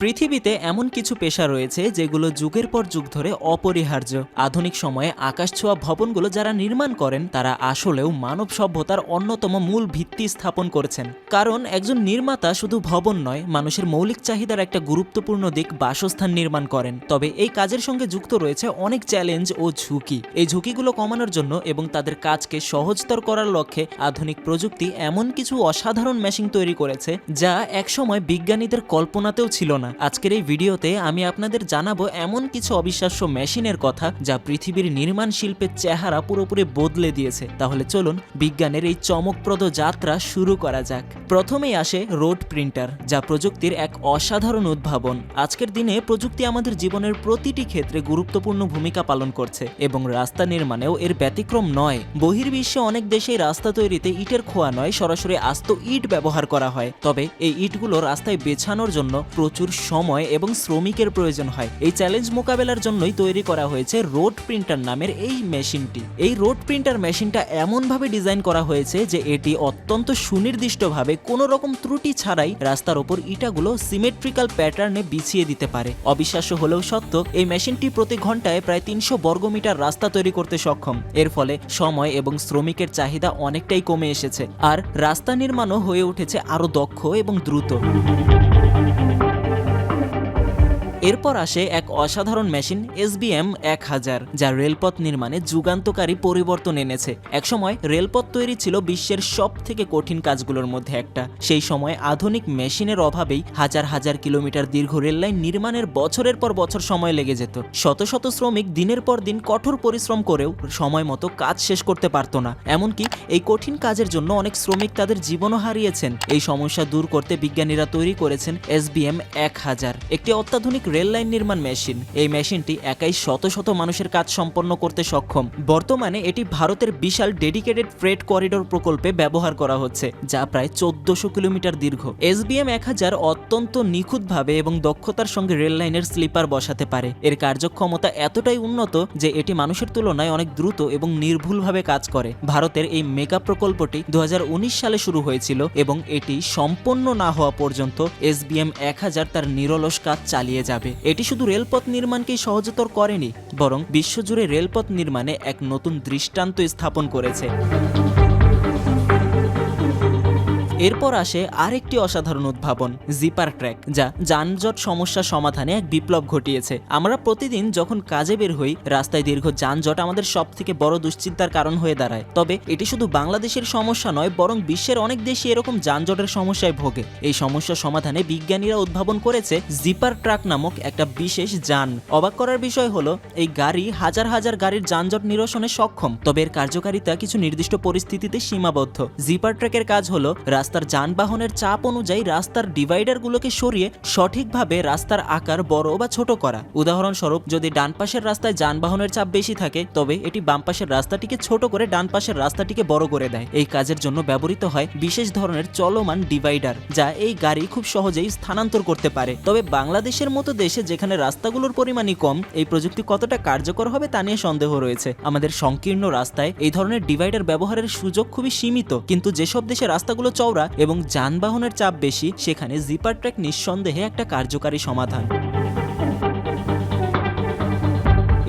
পৃথিবীতে এমন কিছু পেশা রয়েছে যেগুলো যুগের পর যুগ ধরে অপরিহার্য। আধুনিক সময়ে আকাশ ছোঁয়া ভবনগুলো যারা নির্মাণ করেন, তারা আসলেও মানব সভ্যতার অন্যতম মূল ভিত্তি স্থাপন করেছেন। কারণ একজন নির্মাতা শুধু ভবন নয়, মানুষের মৌলিক চাহিদার একটা গুরুত্বপূর্ণ দিক বাসস্থান নির্মাণ করেন। তবে এই কাজের সঙ্গে যুক্ত রয়েছে অনেক চ্যালেঞ্জ ও ঝুঁকি। এই ঝুঁকিগুলো কমানোর জন্য এবং তাদের কাজকে সহজতর করার লক্ষ্যে আধুনিক প্রযুক্তি এমন কিছু অসাধারণ মেশিন তৈরি করেছে, যা একসময় বিজ্ঞানীদের কল্পনাতেও ছিল না। আজকের এই ভিডিওতে আমি আপনাদের জানাব এমন কিছু অবিশ্বাস্য মেশিনের কথা যা পৃথিবীর নির্মাণ শিল্পের চেহারা পুরোপুরি বদলে দিয়েছে। তাহলে চলুন বিজ্ঞানের এই চমকপ্রদ যাত্রা শুরু করা যাক। প্রথমেই আসে রোড প্রিন্টার, যা প্রযুক্তির এক অসাধারণ উদ্ভাবন। আজকের দিনে প্রযুক্তি আমাদের জীবনের প্রতিটি ক্ষেত্রে গুরুত্বপূর্ণ ভূমিকা পালন করছে এবং রাস্তা নির্মাণেও এর ব্যতিক্রম নয়। বহির্বিশ্বে অনেক দেশেই রাস্তা তৈরিতে ইটের খোয়া নয়, সরাসরি আস্ত ইট ব্যবহার করা হয়। তবে এই ইটগুলো রাস্তায় বেছানোর জন্য প্রচুর সময় এবং শ্রমিকের প্রয়োজন হয়। এই চ্যালেঞ্জ মোকাবেলার জন্যই তৈরি করা হয়েছে রোড প্রিন্টার নামের এই মেশিনটি। এই রোড প্রিন্টার মেশিনটা এমনভাবে ডিজাইন করা হয়েছে যে এটি অত্যন্ত সুনির্দিষ্টভাবে কোনো রকম ত্রুটি ছাড়াই রাস্তার ওপর ইটাগুলো সিমেট্রিক্যাল প্যাটার্নে বিছিয়ে দিতে পারে। অবিশ্বাস্য হলেও সত্য এই মেশিনটি প্রতি ঘন্টায় প্রায় তিনশো বর্গমিটার রাস্তা তৈরি করতে সক্ষম। এর ফলে সময় এবং শ্রমিকের চাহিদা অনেকটাই কমে এসেছে। আর রাস্তা নির্মাণও হয়ে উঠেছে আরও দক্ষ এবং দ্রুত। এরপর আসে এক অসাধারণ মেশিন এসবিএম এক হাজার, যা রেলপথ নির্মাণে যুগান্তকারী পরিবর্তন এনেছে। একসময় রেলপথ তৈরি ছিল বিশ্বের সব থেকে কঠিন কাজগুলোর মধ্যে একটা। সেই সময় আধুনিক মেশিনের অভাবেই হাজার হাজার কিলোমিটার দীর্ঘ রেললাইন নির্মাণের বছরের পর বছর সময় লেগে যেত। শত শত শ্রমিক দিনের পর দিন কঠোর পরিশ্রম করেও সময় মতো কাজ শেষ করতে পারতো না। এমনকি এই কঠিন কাজের জন্য অনেক শ্রমিক তাদের জীবনও হারিয়েছেন। এই সমস্যা দূর করতে বিজ্ঞানীরা তৈরি করেছেন এসবিএম এক হাজার, একটি অত্যাধুনিক রেল লাইন নির্মাণ মেশিন। এই মেশিনটি একাই শত শত মানুষের কাজ সম্পন্ন করতে সক্ষম। বর্তমানে এটি ভারতের বিশাল ডেডিকেটেড ফ্রেট করিডোর প্রকল্পে ব্যবহার করা হচ্ছে, যা প্রায় চোদ্দশো কিলোমিটার দীর্ঘ। এস এসবিএম এক হাজার অত্যন্ত নিখুঁতভাবে এবং দক্ষতার সঙ্গে রেল লাইনের স্লিপার বসাতে পারে। এর কার্যক্ষমতা এতটাই উন্নত যে এটি মানুষের তুলনায় অনেক দ্রুত এবং নির্ভুলভাবে কাজ করে। ভারতের এই মেগা প্রকল্পটি দু হাজার উনিশ সালে শুরু হয়েছিল এবং এটি সম্পন্ন না হওয়া পর্যন্ত এস এসবিএম এক হাজার তার নিরলস কাজ চালিয়ে যাবে। এটি শুধু রেলপথ নির্মাণকেই সহজতর করেনি, বরং বিশ্বজুড়ে রেলপথ নির্মাণে এক নতুন দৃষ্টান্ত স্থাপন করেছে। এরপর আসে আরেকটি অসাধারণ উদ্ভাবন, জিপার ট্র্যাক, যা যানজট সমস্যা সমাধানে এক বিপ্লব ঘটিয়েছে। আমরা প্রতিদিন যখন কাজে বের হই, রাস্তায় দীর্ঘ যানজট আমাদের সব থেকে বড় দুশ্চিন্তার কারণ হয়ে দাঁড়ায়। তবে এটি শুধু বাংলাদেশের সমস্যা নয়, বরং বিশ্বের অনেক দেশই এরকম যানজটের সমস্যায় ভোগে। এই সমস্যা সমাধানে বিজ্ঞানীরা উদ্ভাবন করেছে জিপার ট্রাক নামক একটা বিশেষ যান। অবাক করার বিষয় হলো, এই গাড়ি হাজার হাজার গাড়ির যানজট নিরসনে সক্ষম, তবে এর কার্যকারিতা কিছু নির্দিষ্ট পরিস্থিতিতে সীমাবদ্ধ। জিপার ট্র্যাকের কাজ হলো রাস্তার যানবাহনের চাপ অনুযায়ী রাস্তার ডিভাইডারগুলোকে সরিয়ে সঠিকভাবে রাস্তার আকার বড় বা ছোট করা। উদাহরণস্বরূপ, যদি ডান পাশের রাস্তায় যানবাহনের চাপ বেশি থাকে, তবে এটি বাম পাশের রাস্তাটিকে ছোট করে ডান পাশের রাস্তাটিকে বড় করে দেয়। এই কাজের জন্য ব্যবহৃত হয় বিশেষ ধরনের চলমান ডিভাইডার, যা এই গাড়ি খুব সহজেই স্থানান্তর করতে পারে। তবে বাংলাদেশের মতো দেশে যেখানে রাস্তাগুলোর পরিমাণই কম, এই প্রযুক্তি কতটা কার্যকর হবে তা নিয়ে সন্দেহ রয়েছে। আমাদের সংকীর্ণ রাস্তায় এই ধরনের ডিভাইডার ব্যবহারের সুযোগ খুবই সীমিত, কিন্তু যেসব দেশে রাস্তাগুলো চওড়া এবং যানবাহনের চাপ বেশি সেখানে জিপার ট্র্যাক নিঃসন্দেহে একটা কার্যকারী সমাধান।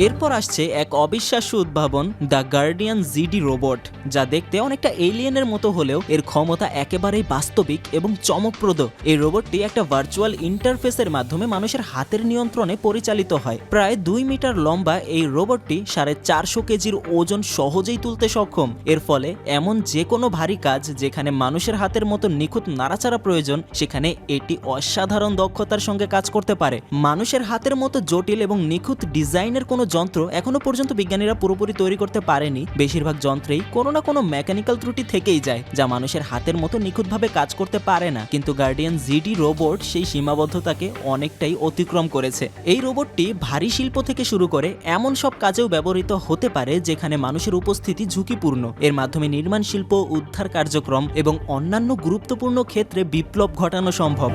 এরপর আসছে এক অবিশ্বাস্য উদ্ভাবন, দ্য গার্ডিয়ান জিডি রোবট, যা দেখতে অনেকটা এলিয়েনের মতো হলেও এর ক্ষমতা একেবারেই বাস্তবিক এবং চমকপ্রদ। এই রোবটটি একটা ভার্চুয়াল ইন্টারফেসের মাধ্যমে মানুষের হাতের নিয়ন্ত্রণে পরিচালিত হয়। প্রায় দুই মিটার লম্বা এই রোবটটি সাড়ে চারশো কেজির ওজন সহজেই তুলতে সক্ষম। এর ফলে এমন যে কোনো ভারী কাজ যেখানে মানুষের হাতের মতো নিখুঁত নাড়াচাড়া প্রয়োজন, সেখানে এটি অসাধারণ দক্ষতার সঙ্গে কাজ করতে পারে। মানুষের হাতের মতো জটিল এবং নিখুঁত ডিজাইনের কোনো যন্ত্র এখনও পর্যন্ত বিজ্ঞানীরা পুরোপুরি তৈরি করতে পারেনি। বেশিরভাগ যন্ত্রেই কোনো না কোনো মেকানিক্যাল ত্রুটি থেকেই যায়, যা মানুষের হাতের মতো নিখুঁতভাবে কাজ করতে পারে না। কিন্তু গার্ডিয়ান জিডি রোবট সেই সীমাবদ্ধতাকে অনেকটাই অতিক্রম করেছে। এই রোবটটি ভারী শিল্প থেকে শুরু করে এমন সব কাজেও ব্যবহৃত হতে পারে, যেখানে মানুষের উপস্থিতি ঝুঁকিপূর্ণ। এর মাধ্যমে নির্মাণ শিল্প, উদ্ধার কার্যক্রম এবং অন্যান্য গুরুত্বপূর্ণ ক্ষেত্রে বিপ্লব ঘটানো সম্ভব।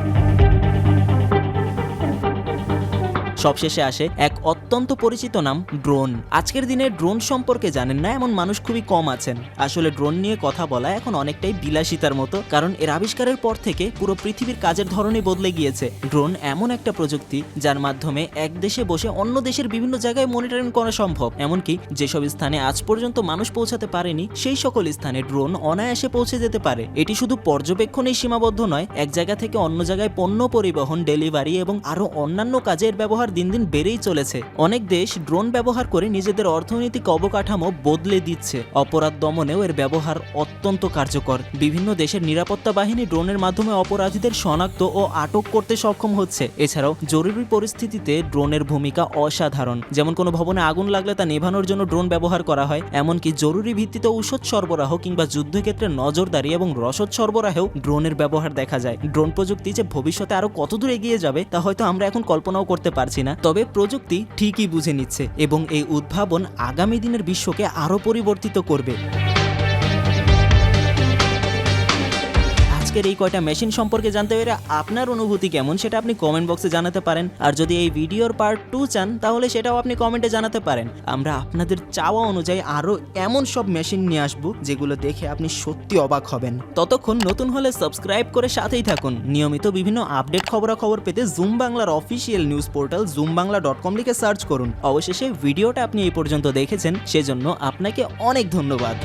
সবশেষে আসে এক অত্যন্ত পরিচিত নাম ড্রোন। আজকের দিনে ড্রোন সম্পর্কে জানেন না, এমন মানুষ খুবই কম আছেন। আসলে ড্রোন নিয়ে কথা বলা এখন অনেকটাই বিলাসিতার মতো, কারণ এর আবিষ্কারের পর থেকে পুরো পৃথিবীর কাজের ধরনই বদলে গিয়েছে। ড্রোন এমন একটা প্রযুক্তি, যার মাধ্যমে এক দেশে বসে অন্য দেশের বিভিন্ন জায়গায় মনিটরিং করা সম্ভব। এমনকি যেসব স্থানে আজ পর্যন্ত মানুষ পৌঁছাতে পারেনি, সেই সকল স্থানে ড্রোন অনায়াসে পৌঁছে যেতে পারে। এটি শুধু পর্যবেক্ষণেই সীমাবদ্ধ নয়, এক জায়গা থেকে অন্য জায়গায় পণ্য পরিবহন, ডেলিভারি এবং আরও অন্যান্য কাজের ব্যবহার দিন দিন বেড়েই চলেছে। অনেক দেশ ড্রোন ব্যবহার করে নিজেদের অর্থনৈতিক অবকাঠামো বদলে দিচ্ছে। অপরাধ দমনেও এর ব্যবহার অত্যন্ত কার্যকর। বিভিন্ন দেশের নিরাপত্তা বাহিনী ড্রোনের মাধ্যমে অপরাধীদের শনাক্ত ও আটক করতে সক্ষম হচ্ছে। এছাড়াও জরুরি পরিস্থিতিতে ড্রোনের ভূমিকা অসাধারণ। যেমন কোনো ভবনে আগুন লাগলে তা নেভানোর জন্য ড্রোন ব্যবহার করা হয়, এমনকি জরুরি ভিত্তিতে ঔষধ সরবরাহ কিংবা যুদ্ধক্ষেত্রে নজরদারি এবং রসদ সরবরাহেও ড্রোনের ব্যবহার দেখা যায়। ড্রোন প্রযুক্তি যে ভবিষ্যতে আরও কতদূর এগিয়ে যাবে, তা হয়তো আমরা এখন কল্পনাও করতে পারছি না। তবে প্রযুক্তি ঠিকই বুঝে নিচ্ছে এবং এই উদ্ভাবন আগামী দিনের বিশ্বকে আরও পরিবর্তিত করবে। আজকের এই কয়টা মেশিন সম্পর্কে জানতে পেরে আপনার অনুভূতি কেমন সেটা আপনি কমেন্ট বক্সে জানাতে পারেন। আর যদি এই ভিডিওর পার্ট টু চান, তাহলে সেটাও আপনি কমেন্টে জানাতে পারেন। আমরা আপনাদের চাওয়া অনুযায়ী আরও এমন সব মেশিন নিয়ে আসব, যেগুলো দেখে আপনি সত্যি অবাক হবেন। ততক্ষণ নতুন হলে সাবস্ক্রাইব করে সাথেই থাকুন। নিয়মিত বিভিন্ন আপডেট খবরাখবর পেতে জুম বাংলার official news portal Zoom Bangla dot com লিখে সার্চ করুন। অবশেষে ভিডিওটা আপনি এই পর্যন্ত দেখেছেন, সেজন্য আপনাকে অনেক ধন্যবাদ।